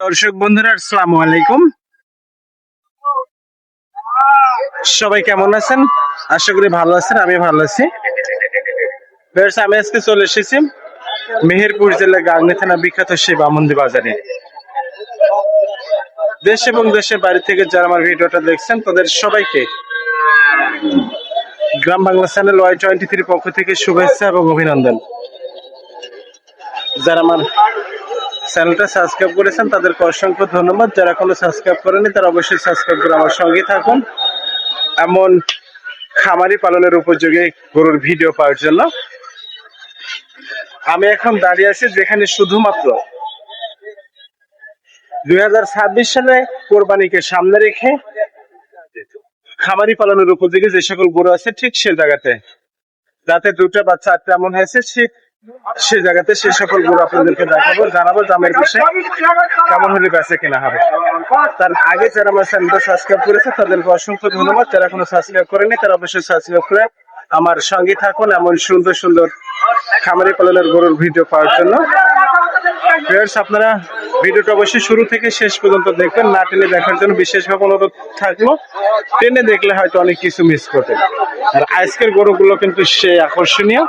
দর্শক বন্ধুরা, আসসালামু আলাইকুম। সবাই কেমন আছেন? আশা করি ভালো আছেন, আমি ভালো আছি। আমি আজকে চলে এসেছি মেহেরপুর জেলার গাংনি থানা বিখ্যাত সেই বামন্দি বাজারে। দেশ এবং দেশের বাড়ি থেকে যারা আমার ভিডিওটা দেখছেন, তাদের সবাইকে Gram Bangla channel Y twenty three পক্ষ থেকে শুভেচ্ছা এবং অভিনন্দন। যারা আমার চ্যানেলটা সাবস্ক্রাইব করেছেন, তাদেরকে অসংখ্য ধন্যবাদ। যারা কোনো সাবস্ক্রাইব করেনি তারা অবশ্যই সাবস্ক্রাইব করে আমার সঙ্গে থাকুন। এমন খামারি পালনের উপযোগী গরুর ভিডিও পাওয়ার জন্য। আমি এখন দাঁড়িয়ে আছি যেখানে শুধুমাত্র দুই হাজার ছাব্বিশ সালে কোরবানিকে সামনে রেখে খামারি পালনের উপযোগী যে সকল গরু আছে, ঠিক সে জায়গাতে। যাতে দুটা বা চারটা এমন হয়েছে সে- সে জায়গাতে সে সকল গরু আপনাদেরকে দেখাবো, জানাব দামের বিষয়ে কেমন হলে বেঁচে কেনা হবে। তার আগে যারা আমার চ্যানেলটা সাবস্ক্রাইব করেছে, তাদেরকে অসংখ্য ধন্যবাদ। যারা এখনও সাবস্ক্রাইব করেনি তারা অবশ্যই সাবস্ক্রাইব করে আমার সঙ্গে থাকুন এমন সুন্দর সুন্দর খামারি পালনের গরুর ভিডিও পাওয়ার জন্য। ভিউয়ার্স আপনারা ভিডিওটা অবশ্যই শুরু থেকে শেষ পর্যন্ত দেখবেন। না টেনে দেখার জন্য বিশেষভাবে অনুরোধ থাকল। টেনে দেখলে হয়তো অনেক কিছু মিস করতেন আর আজকের গরুগুলো কিন্তু সে আকর্ষণীয়।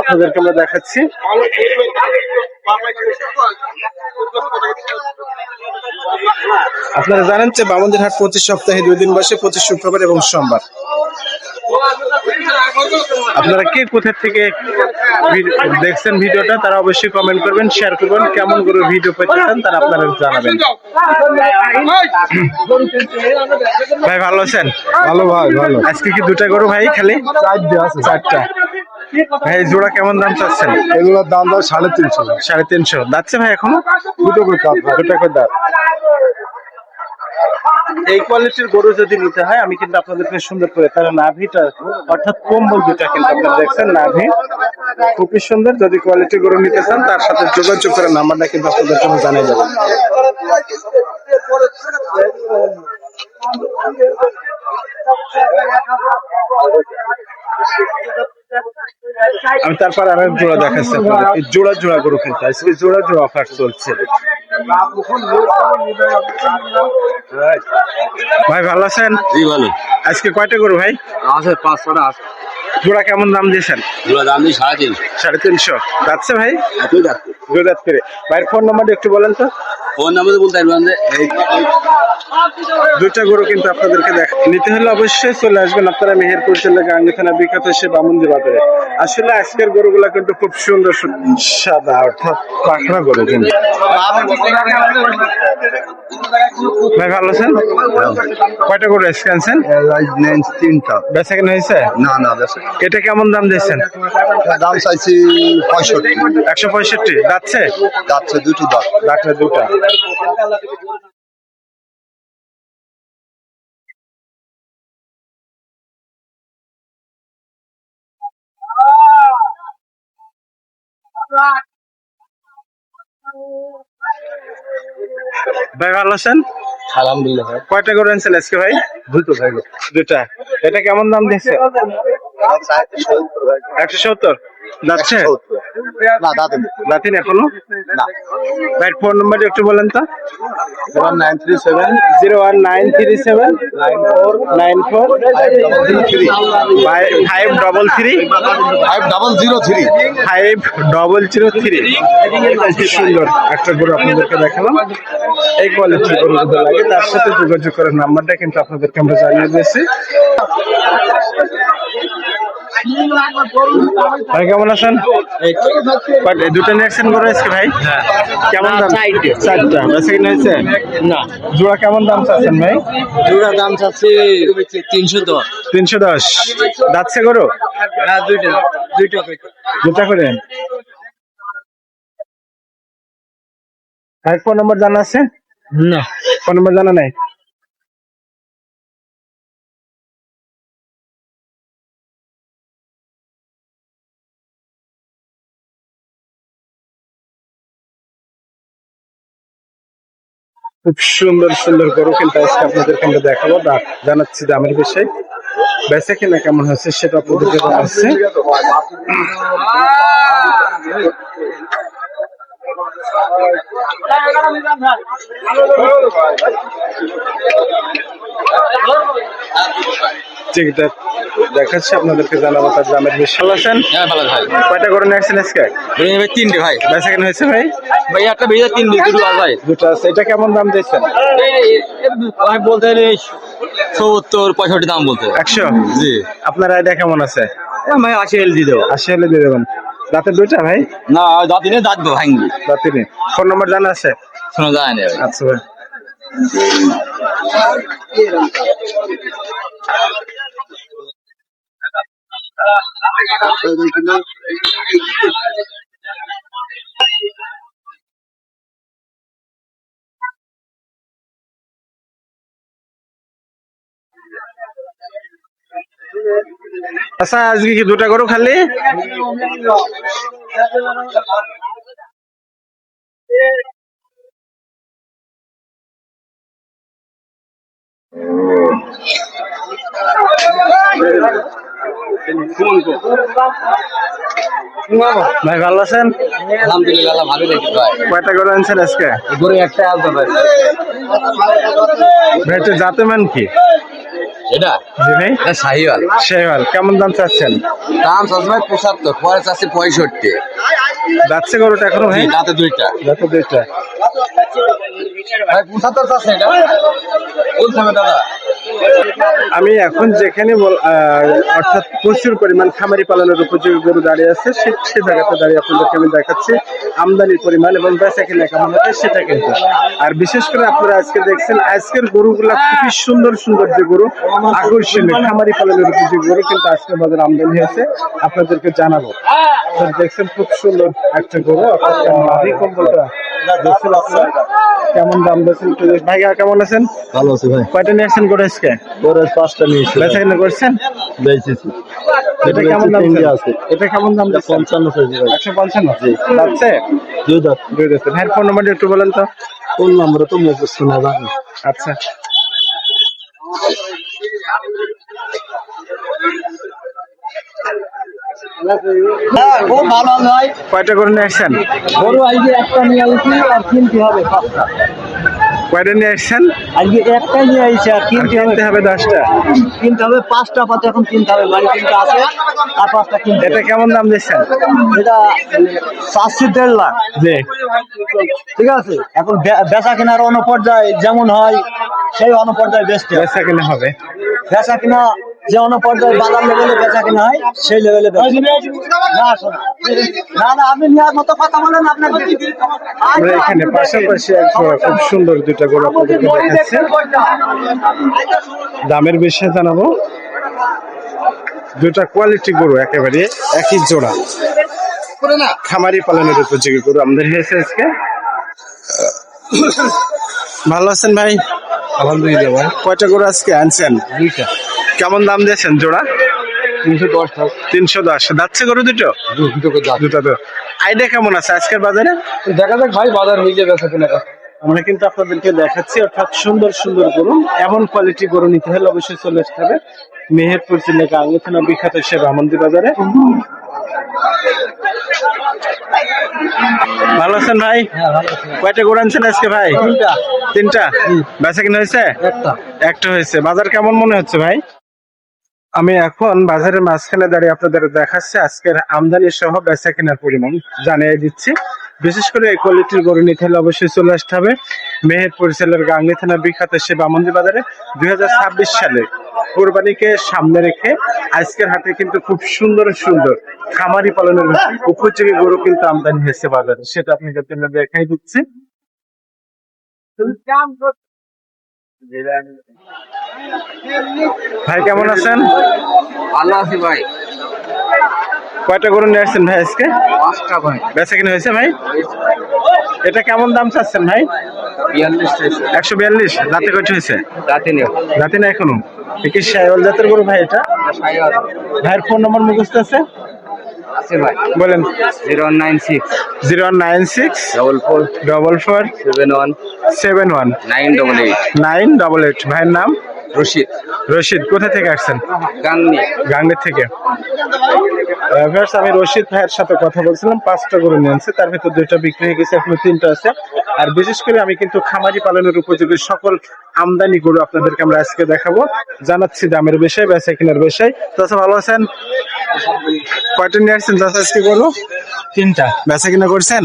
আপনাদেরকে আমরা দেখাচ্ছি। আপনারা জানেন যে বামন্দির হাট প্রতি সপ্তাহে দুই দিন বসে প্রতি শুক্রবার এবং সোমবার। আপনারা কে কোথা থেকে দেখছেন ভিডিওটা তারা অবশ্যই কমেন্ট করবেন শেয়ার করবেন কেমন করে ভিডিও পেতে চান তারা আপনারা জানাবেন। ভাই ভালো আছেন? ভালো ভাই ভালো। আজকে কি দুটা গরু ভাই খালি? চারটে আছে চারটা। ভাই জোড়া কেমন দাম চাচ্ছেন? এগুলোর দাম দাম সাড়ে তিনশো। সাড়ে তিনশো। ভাই এখনও? দুটো করে করে এই কোয়ালিটির গরু যদি নিতে হয় আমি কিন্তু আপনাদেরকে সুন্দর করে তার নাভিটা অর্থাৎ কম্বল দুটা কিন্তু আপনারা দেখছেন নাভি। খুবই সুন্দর যদি কোয়ালিটি গরু নিতে চান তার সাথে যোগাযোগ করে নাম্বারটা কিন্তু আপনাদের জন্য জানিয়ে যাবেন আমি তারপর আর এক জোড়া দেখাচ্ছি আপনাদের। জোড়া জোড়া গরু কিন্তু জোড়া জোড়া অফার চলছে। ভাই ভালো আছেন? জি ভালো। আজকে কয়টা গরু ভাই? আছে পাঁচ ছটা আছে। জোড়া কেমন দাম দিয়েছেন? জোড়া দাম দিই সাড়ে তিন সাড়ে তিনশো। যাচ্ছে ভাই? যাচ্ছে দুধাত করে। ভাইয়ের ফোন নাম্বারটা একটু বলেন তো। ফোন নাম্বার বলতে পারবেন যে দুইটা গরু কিন্তু আপনাদেরকে দেখ নিতে হলে অবশ্যই চলে আসবেন আপনারা মেহেরপুর জেলা গাঙ্গি থানা বিখ্যাত সে বামুন্দি বাজারে। আসলে আজকের গরুগুলা কিন্তু খুব সুন্দর সাদা অর্থাৎ পাখরা গরু কিন্তু। ভাই ভালো আছেন? কয়টা গরু আজকে আনছেন? তিনটা বেচা কেনা হয়েছে? না না এটা কেমন দাম দিয়েছেন? দাম চাইছি পঁয়ষট্টি। একশো পঁয়ষট্টি। যাচ্ছে যাচ্ছে দুটো দাম ডাক্তার দুটা। ভাই ভালো আছেন আলহামদুলিল্লাহ। ভাই কয়টা করে আনছেন আজকে ভাই? দুটো ভাই। দুটা এটা কেমন দাম দিচ্ছে একশো সত্তর? যাচ্ছে? না দাদা লাতিন এখনও? না। ভাই ফোন নাম্বার একটু বলেন তো। One nine three seven. Zero one nine three seven. Nine four. Nine four. Three. Five double three. Five double zero three. Five double zero three. সুন্দর একটা গরু আপনাদেরকে দেখালাম। এই কোয়ালিটির গরু যদি লাগে তার সাথে যোগাযোগ করার নাম্বারটা কিন্তু আপনাদেরকে আমরা জানিয়ে দিয়েছি। ভাই কেমন আছেন? দুটো নিয়েছেন গরু আজকে ভাই। কেমন দাম? চারটা। বেশি কিনা হয়েছে? না। জোড়া কেমন দাম চাচ্ছেন ভাই? দুটা দাম চাচ্ছি তিনশো দশ। তিনশো দশ। গরু? হ্যাঁ দুইটা। দুইটা দুটা করে। ভাই ফোন নম্বর জানা আছে? না। ফোন নম্বর জানা নাই? খুব সুন্দর সুন্দর গরু কিন্তু আজকে আপনাদেরকে আমরা দেখাবো। জানাচ্ছি দামের বিষয়। বেচা কিনা কেমন হচ্ছে সেটা আপনাদেরকে জানাচ্ছি। যেটা দেখাচ্ছি আপনাদেরকে জানাব তার দামের বেশি ভালো আছেন হ্যাঁ ভালো ভাই কয়টা করে নিয়েছেন আজকে? ভাই তিনটে ভাই। বেচা কেন হয়েছে ভাই? ভাই একটা ভেজা তিনটে দুটো আর ভাই। দুটো আছে এটা কেমন দাম দিয়েছেন? ভাই বলতে সত্তর পঁয়ষট্টি দাম বলতে। একশো? জি। আপনার আইডিয়া কেমন আছে? ভাই আশি এল দিয়ে দেবো। আশি হলে দিয়ে দেবেন। রাতের দুইটা ভাই? না দাঁত দিনে দাঁত ভাঙবি। রাতে নেই ফোন নম্বর জানা আছে? শোনা যায় না। আচ্ছা ভাই। আচ্ছা আজকে কি দুটা গরু খালি? ভাই ভালো আছেন? আলহামদুলিল্লাহ ভালো লেগেছে ভাই। কয়টা গরু আনছেন আজকে? গরু একটা আলতে ভাই ভাই তো জাতে মান কি? এটা? ভাই শাহিওয়াল। শেওয়াল কেমন দাম চাচ্ছেন? দাম সবসময় পঁচাত্তর পরে চাচ্ছে পঁয়ষট্টি। যাচ্ছে গরুটা এখনও ভাই? দাঁতে দুইটা। দাঁতে দুইটা। ভাই পঁচাত্তর চাচ্ছে এটা? বলছে দাদা? আমি এখন যেখানে অর্থাৎ প্রচুর পরিমাণ খামারি পালনের উপযোগী গরু দাঁড়িয়ে আছে, সে সে জায়গাতে দাঁড়িয়ে আপনাদেরকে আমি দেখাচ্ছি আমদানির পরিমাণ এবং বেচা কিনা কেমন হবে সেটা কিন্তু। আর বিশেষ করে আপনারা আজকে দেখছেন, আজকের গরুগুলা খুবই সুন্দর সুন্দর যে গরু, আকর্ষণীয় খামারি পালনের উপযোগী গরু কিন্তু আজকের বাজারে আমদানি হয়েছে, আপনাদেরকে জানাব। দেখছেন খুব সুন্দর একটা গরু, অর্থাৎ দেখছেন আপনারা? কেমন দাম দেখ- ভাইয়া কেমন আছেন? ভালো আছি ভাই। কয়টা নিয়ে আসছেন আজকে? পাঁচটা নিয়েছে বেচা কিনা করছেন? বেঁচেছি। এটা কেমন দাম? আছে। এটা কেমন দাম দিচ্ছেন? পঞ্চান্ন ভাই। একশো পঞ্চান্ন? যাচ্ছে? দুই দাঁত। দুই দাঁত। ভাইয়ের ফোন নাম্বারটা একটু বলেন তো। ফোন নাম্বার তো মুখস্থ না। জানি আচ্ছা হ্যাঁ খুব ভালো নয়। কয়টা করে নিয়ে আসছেন? গরু আজকে একটা নিয়ে আসছি আর কিনতে হবে পাঁচটা। কয়টা নিয়ে আসছেন? আজকে একটা নিয়ে আসছি আর আর কিনতে হবে কিনতে হবে দশটা। কিনতে হবে পাঁচটা পাঁচ এখন কিনতে হবে বাড়ি কিনতে আছে আর পাঁচটা কিনতে এটা কেমন দাম দিচ্ছেন? এটা চারশো দেড় লাখ। জি। ঠিক আছে এখন বেচা কেনার অনুপর্যায় যেমন হয় সেই অনুপর্যায় বেচতে হয়। বেচা কিনা হবে। বেচা কিনা যে অনুপর্যায় বাজার লেভেলে বেচা কিনা হয় সেই লেভেলে না না আপনি নেওয়ার মতো কথা বলেন আপনার আমরা এখানে পাশাপাশি খুব সুন্দর দুইটা গরু আপনাদেরকে দেখাচ্ছি দামের বিষয়ে জানাব। দুটা কোয়ালিটি গরু একেবারে একই জোড়া। খামারি পালনের উপযোগী গরু আমাদের হয়েছে আজকে। ভালো আছেন ভাই? আলহামদুলিল্লাহ ভাই। কয়টা গরু আজকে আনছেন? দুইটা। কেমন দাম দিয়েছেন জোড়া? তিনশো দশ। তিনশো দশ। যাচ্ছে গরু দুটো? দুটো তো। আইডিয়া কেমন আছে আজকের বাজারে? দেখা যাক ভাই বাজার মিলিয়ে বেচা কেনাটা আমরা কিন্তু আপনাদেরকে দেখাচ্ছি অর্থাৎ সুন্দর সুন্দর গরু। এমন কোয়ালিটি গরু নিতে হলে অবশ্যই চলে আসতে হবে। মেহেরপুর জেলাকে আঙ্গুথানা বিখ্যাত হিসেবে আমন্দি বাজারে। ভালো আছেন ভাই? কয়টা গরু আনছেন আজকে ভাই? তিনটা। তিনটা? বেচা কিনা হয়েছে? একটা। একটা হয়েছে। বাজার কেমন মনে হচ্ছে ভাই? আমি এখন বাজারের মাঝখানে দাঁড়িয়ে আপনাদের দেখাচ্ছি আজকের আমদানি সহ বেচা কেনার পরিমাণ। জানিয়ে দিচ্ছি, বিশেষ করে এই কোয়ালিটির গরু নিতে হলে অবশ্যই চলে আসতে হবে মেহেরপুর জেলার গাঙ্গি থানা বিখ্যাত সেবা আমন্দি বাজারে। দুই হাজার ছাব্বিশ সালে কোরবানিকে সামনে রেখে আজকের হাটে কিন্তু খুব সুন্দর সুন্দর খামারি পালনের উপযোগী গরু কিন্তু আমদানি হয়েছে বাজারে। সেটা আপনাদের জন্য দেখাই দিচ্ছি। ভাই কেমন আছেন? ভালো আছি ভাই। কয়টা গরু নিয়ে আসছেন ভাই আজকে? পাঁচটা ভাই। বেচা কিনা হয়েছে ভাই? এটা কেমন দাম চাচ্ছেন ভাই? একশো বিয়াল্লিশ রাতে কয়টা হয়েছে? রাতে নিও রাতে না এখনও। কি শাইওয়াল জাতের গরু ভাই এটা? ভাইয়ের ফোন নম্বর মুখস্থ আছে? আছে ভাই। বলেন। Zero nine six. Zero nine six. Double four. Double four. Seven one. Seven one. Nine double eight. Nine double eight. ভাইয়ের নাম? রশিদ। রশিদ কোথা থেকে আসছেন? গাঙ্গি গাঙ্গের থেকে। আহ, আমি রশিদ ভাইয়ের সাথে কথা বলছিলাম পাঁচটা গরু নিয়েছে তার ভিতর দুইটা বিক্রি হয়ে গেছে এখন তিনটা আছে। আর বিশেষ করে আমি কিন্তু খামারি পালনের উপযোগী সকল আমদানি গরু আপনাদেরকে আমরা আজকে দেখাবো। জানাচ্ছি দামের বিষয় বেচা কেনার বিষয়। চাচা ভালো আছেন? কয়টা নিয়ে আসছেন চাচা আজকে গরু? তিনটা। বেচা কিনা করছেন?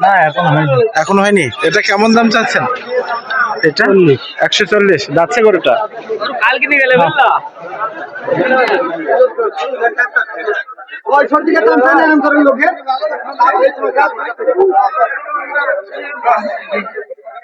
না এখন হয়নি। এখনও হয়নি? এটা কেমন দাম চাচ্ছেন? এটা? একশো চল্লিশ। যাচ্ছে গরুটা?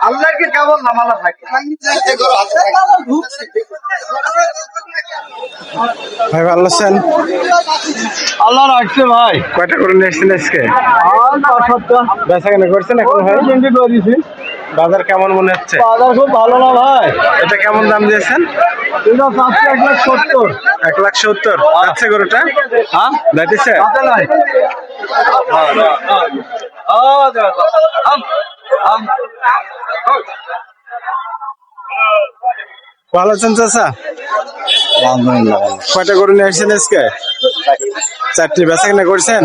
আল্লাহকে কেবল নামালা থাকে? ভাই ভালো আছেন? আল্লাহ রাখছে ভাই। কয়টা করে নিয়ে এসছেন আজকে? বেচা কেনা করছেন এখন ভাই? চিন্তি করেছি বাজার কেমন মনে হচ্ছে? বাজার খুব ভালো না ভাই। এটা কেমন দাম দিয়েছেন? এক লাখ সত্তর। এক লাখ সত্তর। যাচ্ছে গরুটা? হ্যাঁ? যাইতেছে? ভালো আছেন চাচা? কয়টা গরু নিয়ে আসছেন আজকে? চারটি। বেচা কিনা করছেন?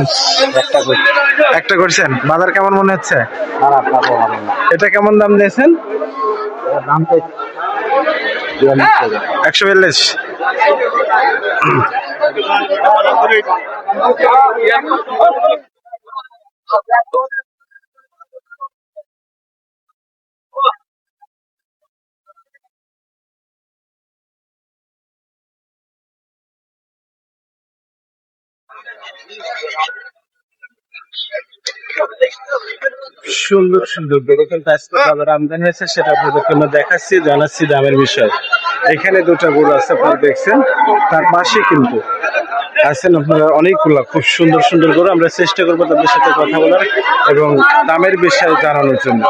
একটা করছেন। বাজার কেমন মনে হচ্ছে? এটা কেমন দাম দিয়েছেন? একশো বিয়াল্লিশ। সুন্দর সুন্দর কিন্তু আজকে বাজারে আমদানি হয়েছে, সেটা আপনাদেরকে দেখাচ্ছি, জানাচ্ছি দামের বিষয়। এখানে দুটো গরু আছে, আপনারা দেখছেন, তার পাশে কিন্তু আছেন আপনারা অনেকগুলো খুব সুন্দর সুন্দর গরু। আমরা চেষ্টা করব তাদের সাথে কথা বলার এবং দামের বিষয়ে জানানোর জন্য।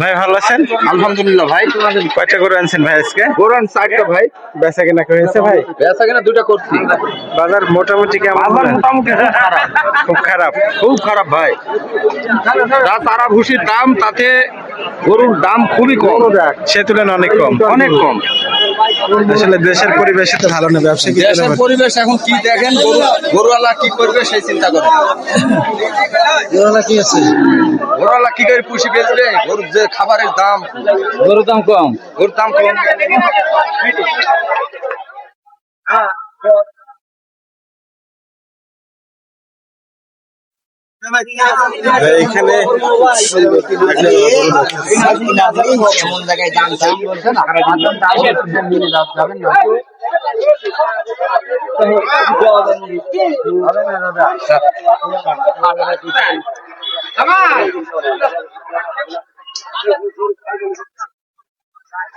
ভাই ভালো আছেন? আলহামদুলিল্লাহ ভাই। কয়টা গরু আনছেন ভাই আজকে? গোরান চারটা ভাই। বেচা কেনা হয়েছে ভাই? বেচা কেনা দুটা করছি। বাজার মোটামুটি কেমন বাজার মোটামুটি খুব খারাপ। খুব খারাপ। খুব খারাপ ভাই। যা তারা ভুসির দাম তাতে গরুর দাম খুবই কম। সে তুলনায় অনেক কম। অনেক কম। আসলে দেশের পরিবেশে তো ভালো না ব্যবসা কি দেশের পরিবেশ এখন কি দেখেন? গরু গরুওয়ালা কি করবে সেই চিন্তা করে গরুওয়ালা কি আছে? গরুওয়ালা কি করে পুষি বেচবে? গরুর যে খাবারের দাম। গরুর দাম কম। গরুর দাম কম। এখানে এমন জায়গায়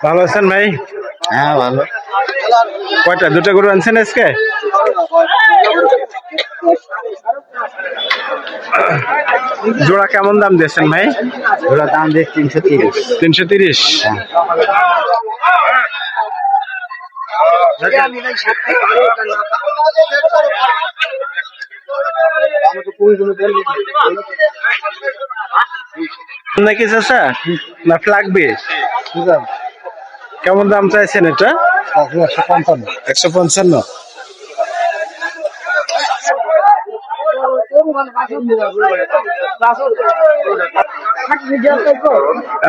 ভালো আছেন ভাই? হ্যাঁ ভালো। কয়টা? দুটো গরু আনছেন আজকে? জোড়া কেমন দাম দিয়েছেন ভাই? জোড়া দাম দিয়ে তিনশো তিরিশ। তিনশো তিরিশ। নাকি চাষা না লাগবে কেমন দাম চাইছেন এটা? একশো পঞ্চান্ন। একশো পঞ্চান্ন।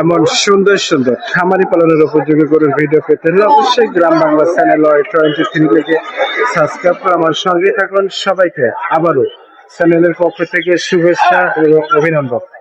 এমন সুন্দর সুন্দর খামারি পালনের উপযোগী করে ভিডিও পেতে হলে অবশ্যই Gram Bangla channel twenty three থেকে সাবস্ক্রাইব করে আমার সঙ্গে থাকুন। সবাইকে আবারও চ্যানেলের পক্ষ থেকে শুভেচ্ছা এবং অভিনন্দন।